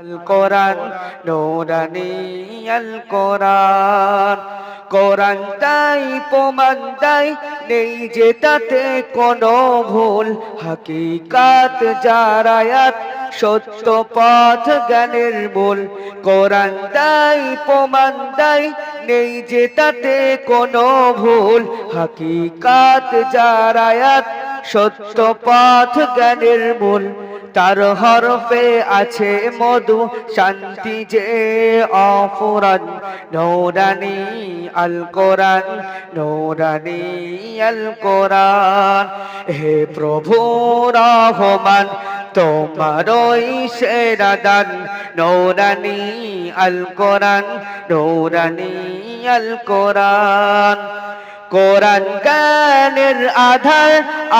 আল কোরআন নোরানি আল কোরআন তাই প্রমাণ তাই নেই যে কোনো ভুল। হাকিকাত যারায়াত সত্য পথ জ্ঞানের মূল। কোরআন তাই প্রমাণ তাই নেই যে কোনো ভুল। হাকিকাত যারায়াত সত্য পথ জ্ঞানের মূল। তার হরফে আছে মধু, শান্তি যে অফুরান। নৌরানি আল কোরআন নৌরানি আল কোরআন হে প্রভু রহমান তোমারই সেরা দান। নৌরানি আল কোরআন নৌরানি আল কোরআন কোরআন জ্ঞানের আধার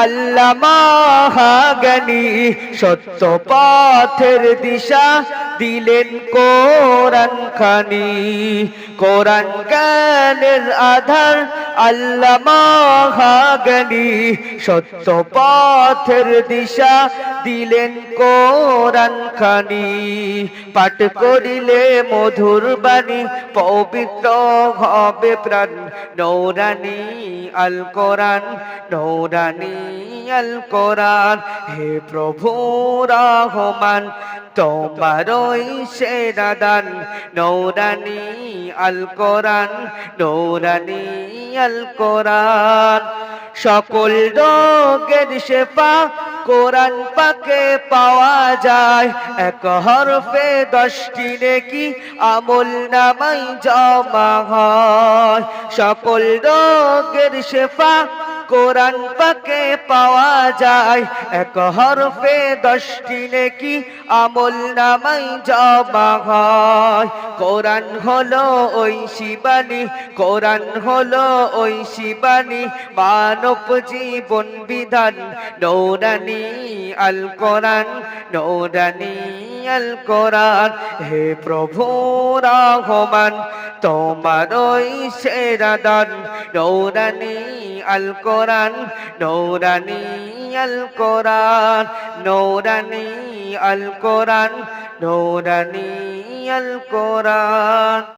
আল্লাহ মহাজ্ঞানী সত্য পথের দিশা। দিলেন কোরআন খানি। কোরআন জ্ঞানের আধার আল্লাহ মহাজ্ঞানী। সত্য পথের দিশা দিলেন কোরআন খানি। পাঠ করিলে মধুর বাণী, পবিত্র হবে প্রাণ। নৌরানি আল কোরআন, নৌরানি আল কোরআন। হে প্রভু রহমান তোমারই সেরা দান। নৌরানি আল কোরআন, নৌরানি আল কোরআন। সকল রোগের শেফা কোরআন পাকে পাওয়া যায়। এক হরফে দশটি নেকি আমল নামাই জমা হয়। সকল রোগের শেফা কোরআন পাকে পাওয়া যায়। এক হরফে দশটি নেকি আমল নামাই জমা হয়। কোরআন হলো ওই শিবানী, কোরআন হলো ওই শিবানী, মানব জীবন বিধান। নৌরানি আল কোরআন, নৌরানি আল কোরআন। হে প্রভু রহমান তোমার ওই সেরা দান। নৌরানি আল কোরআন, নৌরানি আল কোরআন, নৌরানি আল কোরআন, নৌরানি আল কোরআন।